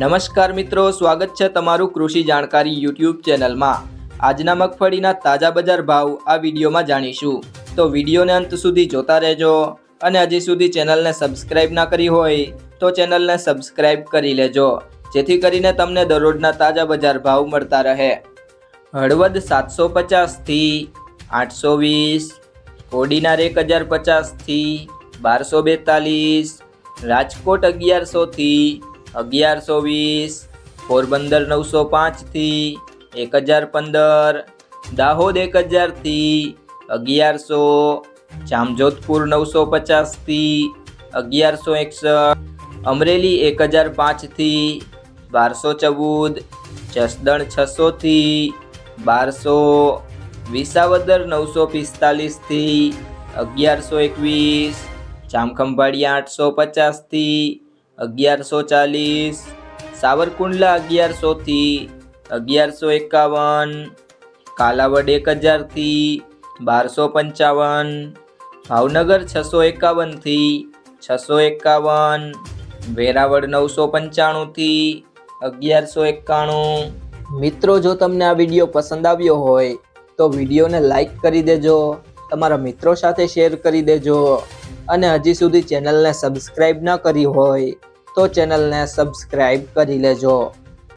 નમસ્કાર મિત્રો, સ્વાગત છે તમારું કૃષિ જાણકારી યુટ્યુબ ચેનલમાં. આજના મગફળીના તાજા બજાર ભાવ આ વિડીયોમાં જાણીશું. તો વિડીયોને અંત સુધી જોતા રહેજો અને હજી સુધી ચેનલને સબસ્ક્રાઇબ ના કરી હોય તો ચેનલને સબસ્ક્રાઇબ કરી લેજો, જેથી કરીને તમને દરરોજના તાજા બજાર ભાવ મળતા રહે. હળવદ સાતસો પચાસથી આઠસો વીસ, કોડીનાર એક હજાર પચાસથી બારસો બેતાલીસ, રાજકોટ અગિયારસોથી અગિયારસો વીસ, પોરબંદર નવસો પાંચથી એક હજાર પંદર, દાહોદ એક હજારથી અગિયારસો, જામજોધપુર નવસો પચાસથી અગિયારસો એકસઠ, અમરેલી એક હજાર પાંચથી બારસો ચૌદ, જસદણ છસોથી બારસો, વિસાવદર નવસો પિસ્તાલીસથી અગિયારસો એકવીસ જામખંભાળિયા આઠસો પચાસથી અગિયારસો ચાલીસ, સાવરકુંડલા અગિયારસોથી અગિયારસો એકાવન, કાલાવડ એક હજારથી બારસો પંચાવન, ભાવનગર છસો એકાવનથી છસો એકાવન, વેરાવળ નવસો પંચાણુંથી અગિયારસો એકાણું. મિત્રો, જો તમને આ વીડિયો પસંદ આવ્યો હોય, તો વિડીયોને લાઈક કરી દેજો. તમારા મિત્રો સાથે શેર કરી દેજો. અને હજી સુધી ચેનલને સબસ્ક્રાઈબ ન કરી હોય તો ચેનલને સબસ્ક્રાઈબ કરી લેજો.